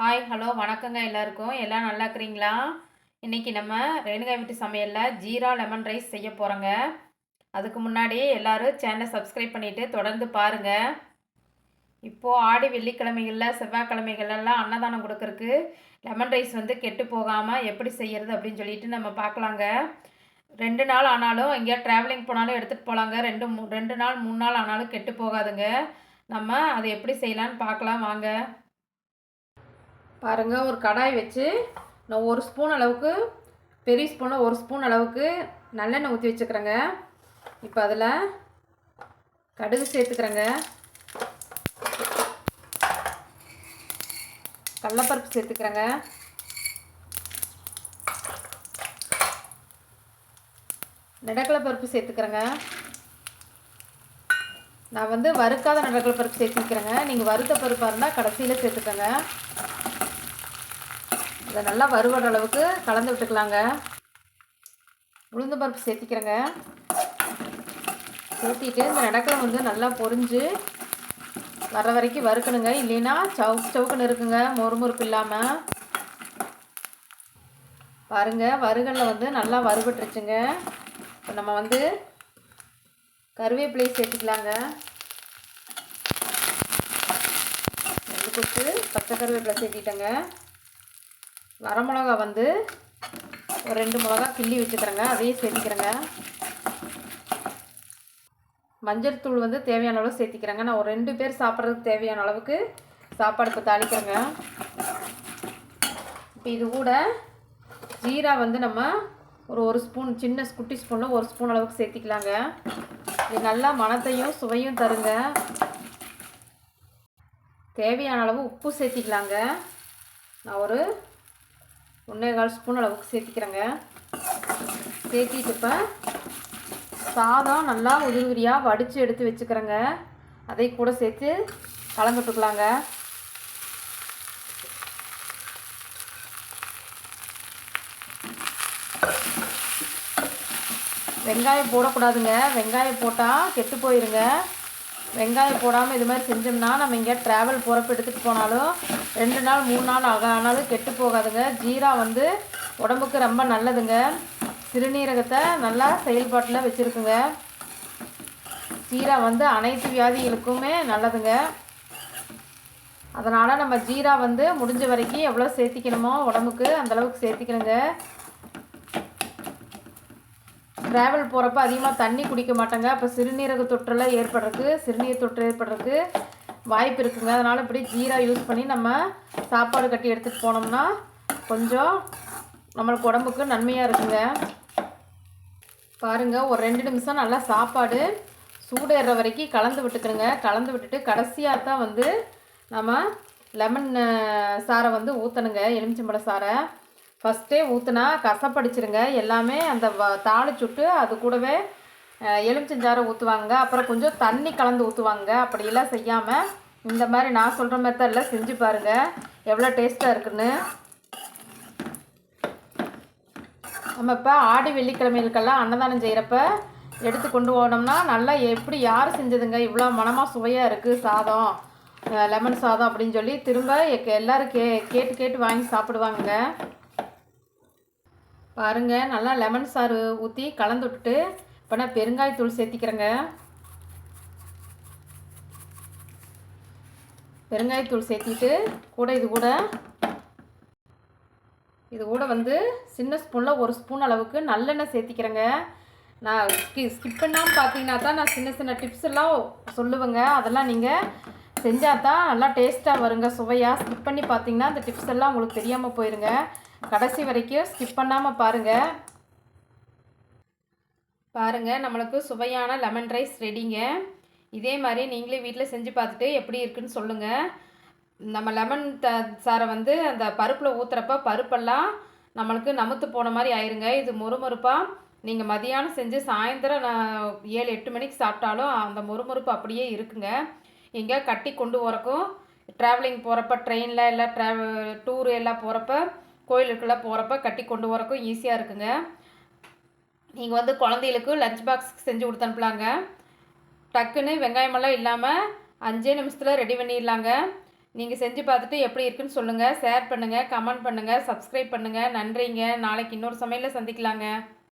Hi hello வணக்கங்க எல்லாருக்கும். எல்லாம் நல்லா இருக்கிறீங்களா? இன்றைக்கி நம்ம ரேணுகா வீட்டு சமையலில் ஜீரா லெமன் ரைஸ் செய்ய போகிறோங்க அதுக்கு முன்னாடி எல்லோரும் சேனலை சப்ஸ்கிரைப் பண்ணிவிட்டு தொடர்ந்து பாருங்கள் இப்போது ஆடி வெள்ளிக்கிழமைகளில் செவ்வாய்க்கிழமைகளெல்லாம் அன்னதானம் கொடுக்கறக்கு லெமன் ரைஸ் வந்து கெட்டு போகாமல் எப்படி செய்கிறது அப்படின்னு சொல்லிட்டு நம்ம பார்க்கலாங்க. ரெண்டு நாள் ஆனாலும் எங்கேயா ட்ராவலிங் போனாலும் எடுத்துகிட்டு போகலாங்க ரெண்டு ரெண்டு நாள் மூணு நாள் ஆனாலும் கெட்டு போகாதுங்க. நம்ம அதை எப்படி செய்யலான்னு பார்க்கலாம் வாங்க. பாருங்கள் ஒரு கடாய் வச்சு நான் ஒரு ஸ்பூன் அளவுக்கு பெரிய ஸ்பூனில் ஒரு ஸ்பூன் அளவுக்கு நல்லெண்ணெய் ஊற்றி வச்சுக்கிறேங்க. இப்போ அதில் கடுகு சேர்த்துக்கிறேங்க. கடலப்பருப்பு சேர்த்துக்கிறேங்க. நடக்கலை பருப்பு சேர்த்துக்கிறேங்க. நான் வந்து வறுக்காத நடக்கலை பருப்பு சேர்த்துக்கிறேங்க நீங்கள் வறுத்த பருப்பாக இருந்தால் கடைசியில் சேர்த்துக்கோங்க. இதை நல்லா வறுவட அளவுக்கு கலந்து விட்டுக்கலாங்க. உளுந்து பருப்பு சேர்த்திக்கிறேங்க. சேர்த்திட்டு இந்த நடக்கலை வந்து நல்லா பொரிஞ்சு வர வரைக்கும் வறுக்கணுங்க. இல்லைன்னா சவுக்கு சவுக்குன்னு இருக்குங்க. மொறுமுறுப்பு இல்லாமல் பாருங்க வறுகளில் வந்து நல்லா வறுபட்டுருச்சுங்க. இப்போ நம்ம வந்து கருவேப்பிலையை சேர்த்துக்கலாங்க. ரெண்டு கொத்து பச்சை கருவேப்பிலை சேர்த்திட்டேங்க. வரமிளகா வந்து ஒரு ரெண்டு மிளகா கிள்ளி வச்சுக்கிறேங்க அதையும் சேர்த்திக்கிறேங்க. மஞ்சள் தூள் வந்து தேவையான அளவு சேர்த்திக்கிறேங்க. நான் ஒரு ரெண்டு பேர் சாப்பிட்றதுக்கு தேவையான அளவுக்கு சாப்பாடு இப்போ தாளிக்கிறேங்க. இப்போ இது கூட ஜீரா வந்து நம்ம ஒரு ஒரு ஸ்பூன் சின்ன குட்டி ஸ்பூனில் ஒரு ஸ்பூன் அளவுக்கு சேர்த்திக்கலாங்க. இது நல்லா மனத்தையும் சுவையும் தருங்க. தேவையான அளவு உப்பு சேர்த்திக்கலாங்க. நான் ஒரு ஒன்றே கால் ஸ்பூன் அளவுக்கு சேர்த்திக்கிறேங்க. சேர்த்திட்டு இப்போ சாதம் நல்லா உதிரியாக வடித்து எடுத்து வச்சுக்கிறேங்க. அதை கூட சேர்த்து கலந்துட்டுக்கலாங்க. வெங்காயம் போடக்கூடாதுங்க. வெங்காயம் போட்டால் கெட்டு போயிருங்க. வெங்காயம் போடாமல் இது மாதிரி செஞ்சோம்னா நம்ம இங்கே ட்ராவல் போகிறப்ப எடுத்துகிட்டு போனாலும் ரெண்டு நாள் மூணு நாள் ஆக ஆனாலும் கெட்டு போகாதுங்க. ஜீரா வந்து உடம்புக்கு ரொம்ப நல்லதுங்க. சிறுநீரகத்தை நல்லா செயல்பாட்டில் வச்சுருக்குங்க. ஜீரா வந்து அனைத்து வியாதிகளுக்குமே நல்லதுங்க. அதனால் நம்ம ஜீரா வந்து முடிஞ்ச வரைக்கும் எவ்வளோ சேர்த்திக்கணுமோ உடம்புக்கு அந்தளவுக்கு சேர்த்திக்கணுங்க. ட்ராவல் போகிறப்ப அதிகமாக தண்ணி குடிக்க மாட்டாங்க. அப்போ சிறுநீரக தொற்றெல்லாம் ஏற்படுறதுக்கு சிறுநீர் தொற்று ஏற்படுறதுக்கு வாய்ப்பு இருக்குங்க. அதனால் இப்படி ஜீரா யூஸ் பண்ணி நம்ம சாப்பாடு கட்டி எடுத்துகிட்டு போனோம்னா கொஞ்சம் நம்மளுக்கு உடம்புக்கு நன்மையாக இருக்குங்க. பாருங்கள் ஒரு ரெண்டு நிமிஷம் நல்லா சாப்பாடு சூடேற வரைக்கும் கலந்து விட்டுக்கிறோங்க கலந்து விட்டுட்டு கடைசியாக தான் வந்து நம்ம லெமன் சாரை வந்து ஊற்றணுங்க எலுமிச்சம்பழ சாரை ஃபஸ்ட்டே ஊற்றுனா கசப்படிச்சிருங்க. எல்லாமே அந்த வ தாளிச்சுட்டு அது கூடவே எலுமிச்சஞ்சாரம் ஊற்றுவாங்க அப்புறம் கொஞ்சம் தண்ணி கலந்து ஊற்றுவாங்க அப்படியெல்லாம் செய்யாமல் இந்த மாதிரி நான் சொல்கிற மெத்தடில் செஞ்சு பாருங்கள் எவ்வளோ டேஸ்ட்டாக இருக்குன்னு. நம்ம இப்போ ஆடி வெள்ளிக்கிழமைகளுக்கெல்லாம் அன்னதானம் செய்கிறப்ப எடுத்து கொண்டு போனோம்னா நல்லா எப்படி யார் செஞ்சதுங்க? இவ்வளோ மனமாக சுவையாக இருக்குது சாதம் லெமன் சாதம் அப்படின்னு சொல்லி திரும்ப எல்லோரும் கே கேட்டு கேட்டு வாங்கி சாப்பிடுவாங்க பாருங்கள் நல்லா லெமன் சாறு ஊற்றி கலந்து விட்டுட்டு இப்போ நான் பெருங்காயத்தூள் சேர்த்திக்கிறேங்க. பெருங்காயத்தூள் சேர்த்திட்டு கூட இது கூட இது கூட வந்து சின்ன ஸ்பூனில் ஒரு ஸ்பூன் அளவுக்கு நல்லெண்ணெய் சேர்த்திக்கிறேங்க. நான் ஸ்கி ஸ்கிப் பண்ணாமல் பார்த்தீங்கன்னா தான் நான் சின்ன சின்ன டிப்ஸ் எல்லாம் சொல்லுவேங்க. அதெல்லாம் நீங்கள் செஞ்சால் தான் நல்லா டேஸ்ட்டாக வருங்க. சுவையாக ஸ்கிப் பண்ணி பார்த்தீங்கன்னா அந்த டிப்ஸ் எல்லாம் உங்களுக்கு தெரியாமல் போயிருங்க. கடைசி வரைக்கும் ஸ்கிப் பண்ணாமல் பாருங்கள் பாருங்கள் நம்மளுக்கு சுவையான லெமன் ரைஸ் ரெடிங்க இதே மாதிரி நீங்களே வீட்டில் செஞ்சு பார்த்துட்டு எப்படி இருக்குன்னு சொல்லுங்கள் நம்ம லெமன் த சாரை வந்து அந்த பருப்பில் ஊற்றுறப்ப பருப்பெல்லாம் நம்மளுக்கு நமுத்து போன மாதிரி ஆயிருங்க. இது மொறுமொறுப்பாக நீங்கள் மதியானம் செஞ்சு சாயந்தரம் நான் ஏழு எட்டு மணிக்கு சாப்பிட்டாலும் அந்த மொறுமொறுப்பு அப்படியே இருக்குங்க. எங்கே கட்டி கொண்டு போகிறக்கும் ட்ராவலிங் போகிறப்ப ட்ரெயினில் இல்லை ட்ராவ டூரு எல்லாம் போகிறப்ப கோயிலுக்கெல்லாம் போகிறப்ப கட்டி கொண்டு போகிறக்கும் ஈஸியாக இருக்குங்க. நீங்கள் வந்து குழந்தைகளுக்கு லஞ்ச் பாக்ஸ் செஞ்சு கொடுத்து அனுப்பலாங்க. டக்குன்னு வெங்காயமெல்லாம் இல்லாமல் அஞ்சே நிமிஷத்தில் ரெடி பண்ணிடலாங்க. நீங்கள் செஞ்சு பார்த்துட்டு எப்படி இருக்குன்னு சொல்லுங்கள் ஷேர் பண்ணுங்கள் கமெண்ட் பண்ணுங்கள் சப்ஸ்கிரைப் பண்ணுங்கள் நன்றிங்க. நாளைக்கு இன்னொரு சமையலில் சந்திக்கலாங்க.